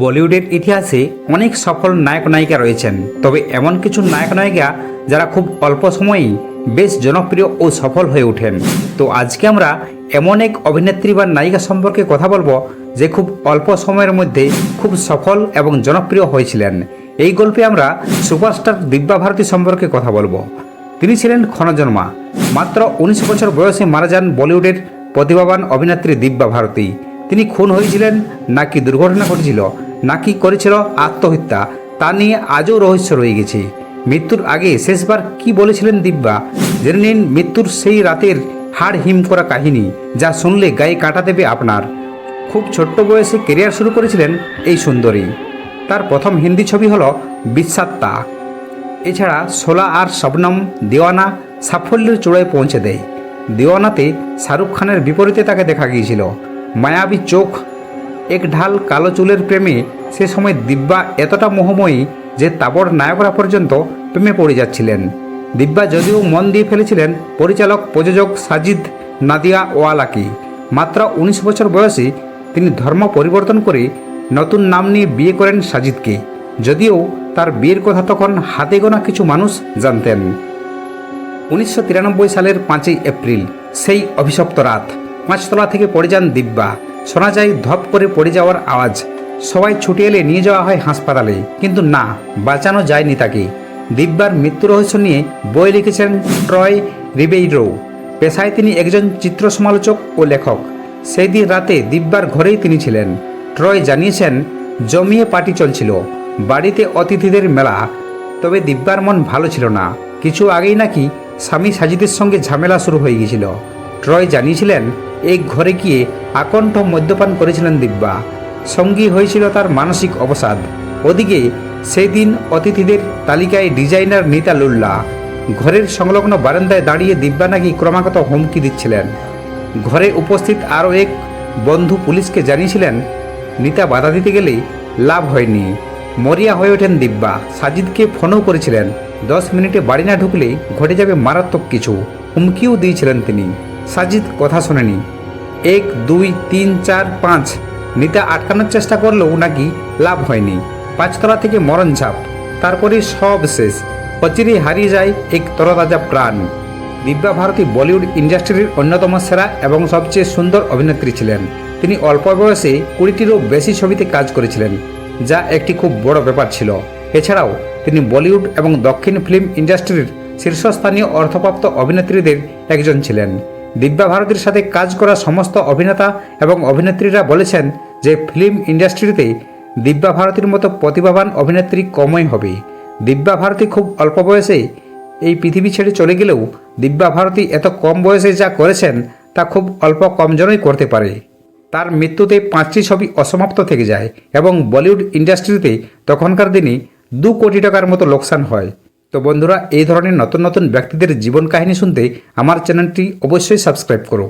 বলিউডের ইতিহাসে অনেক সফল নায়ক নায়িকা রয়েছেন। তবে এমন কিছু নায়ক নায়িকা যারা খুব অল্প সময়েই বেশ জনপ্রিয় ও সফল হয়ে ওঠেন। তো আজকে আমরা এমন এক অভিনেত্রী বা নায়িকা সম্পর্কে কথা বলব যে খুব অল্প সময়ের মধ্যে খুব সফল এবং জনপ্রিয় হয়েছিলেন। এই গল্পে আমরা সুপারস্টার দিব্যা ভারতী সম্পর্কে কথা বলব। তিনি ছিলেন ক্ষণজন্মা। মাত্র উনিশ বছর বয়সে মারা যান বলিউডের প্রতিভাবান অভিনেত্রী দিব্যা ভারতী। তিনি খুন হয়েছিলেন নাকি দুর্ঘটনা ঘটেছিল নাকি করেছিল আত্মহত্যা? তা নিয়ে আজও রহস্য রয়ে গেছে। মৃত্যুর আগে শেষবার কি বলেছিলেন দিব্যা? জেনে নিন মৃত্যুর সেই রাতের হাড় হিম করা কাহিনী, যা শুনলে গায়ে কাটা দেবে আপনার। খুব ছোট্ট বয়সে কেরিয়ার শুরু করেছিলেন এই সুন্দরী। তার প্রথম হিন্দি ছবি হল বিশ্বত্তা এছাড়া সোলা আর শবনম দেওয়ানা সাফল্যের চূড়ায় পৌঁছে দেয়। দেওয়ানাতে শাহরুখ খানের বিপরীতে তাকে দেখা গিয়েছিল। মায়াবী চোখ এক ঢাল কালো চুলের প্রেমে সে সময় দিব্যা এতটা মোহময়ী যে তাবর নায়করা পর্যন্ত প্রেমে পড়ে যাচ্ছিলেন। দিব্যা যদিও মন দিয়ে ফেলেছিলেন পরিচালক, প্রযোজক সাজিদ নাদিয়া ওয়ালাকি। মাত্র উনিশ বছর বয়সে তিনি ধর্ম পরিবর্তন করে নতুন নাম নিয়ে বিয়ে করেন সাজিদকে। যদিও তার বিয়ের কথা তখন হাতে গোনা কিছু মানুষ জানতেন। উনিশশো তিরানব্বই সালের পাঁচই এপ্রিল, সেই অভিশপ্ত রাত। পাঁচতলা থেকে পড়ে যান দিব্যা। শোনা যায় ধপ করে পড়ে যাওয়ার আওয়াজ। সবাই ছুটে এলে নিয়ে যাওয়া হয় হাসপাতালে। কিন্তু না, বাঁচানো যায়নি তাকে। দিব্যার মৃত্যু রহস্য নিয়ে বই লিখেছেন ট্রয় রিবেইরো। পেশায় তিনি একজন চিত্র সমালোচক ও লেখক। সেই দিন রাতে দিব্যার ঘরেই তিনি ছিলেন। ট্রয় জানিয়েছেন, জমিয়ে পার্টি চলছিল। বাড়িতে অতিথিদের মেলা। তবে দিব্যার মন ভালো ছিল না। কিছু আগেই নাকি স্বামী সাজিদের সঙ্গে ঝামেলা শুরু হয়ে গিয়েছিল। ট্রয় জানিয়েছিলেন এই ঘরে গিয়ে আকণ্ঠ মদ্যপান করেছিলেন দিব্যা। সঙ্গী হয়েছিল তার মানসিক অবসাদ। ওদিকে সেই দিন অতিথিদের তালিকায় ডিজাইনার নিতা লুল্লা। ঘরের সংলগ্ন বারান্দায় দাঁড়িয়ে দিব্যা নাকি ক্রমাগত হুমকি দিচ্ছিলেন। ঘরে উপস্থিত আরও এক বন্ধু পুলিশকে জানিয়েছিলেন, নিতা বাধা দিতে গেলে লাভ হয়নি। মরিয়া হয়ে ওঠেন দিব্যা। সাজিদকে ফোনও করেছিলেন। দশ মিনিটে বাড়ি না ঢুকলে ঘটে যাবে মারাত্মক কিছু। হুমকিও দিয়েছিলেন তিনি। সাজিদ কথা শোনেনি। এক, দুই, তিন, চার, পাঁচ। নিতা আটকানোর চেষ্টা করলেও নাকি লাভ হয়নি। পাঁচতলা থেকে মরণ ঝাপ তারপরে সব শেষ। অচিরে হারিয়ে যায় এক তরতাজা প্রাণ। দিব্যা ভারতী বলিউড ইন্ডাস্ট্রির অন্যতম সেরা এবং সবচেয়ে সুন্দর অভিনেত্রী ছিলেন। তিনি অল্প বয়সে কুড়িটিরও বেশি ছবিতে কাজ করেছিলেন, যা একটি খুব বড় ব্যাপার ছিল। এছাড়াও তিনি বলিউড এবং দক্ষিণ ফিল্ম ইন্ডাস্ট্রির শীর্ষস্থানীয় অর্থপ্রাপ্ত অভিনেত্রীদের একজন ছিলেন। দিব্যা ভারতীর সাথে কাজ করা সমস্ত অভিনেতা এবং অভিনেত্রীরা বলেছেন যে ফিল্ম ইন্ডাস্ট্রিতে দিব্যা ভারতীর মতো প্রতিভাবান অভিনেত্রী কমই হবে। দিব্যা ভারতী খুব অল্প বয়সে এই পৃথিবী ছেড়ে চলে গেলেও দিব্যা ভারতী এত কম বয়সে যা করেছেন তা খুব অল্প কমজনই করতে পারে। তার মৃত্যুতে পাঁচটি ছবি অসমাপ্ত থেকে যায় এবং বলিউড ইন্ডাস্ট্রিতে তখনকার দিনে দু কোটি টাকার মতো লোকসান হয়। তো বন্ধুরা, এই ধরনের নতুন নতুন ব্যক্তিদের জীবন কাহিনী শুনতে আমার চ্যানেলটি অবশ্যই সাবস্ক্রাইব করো।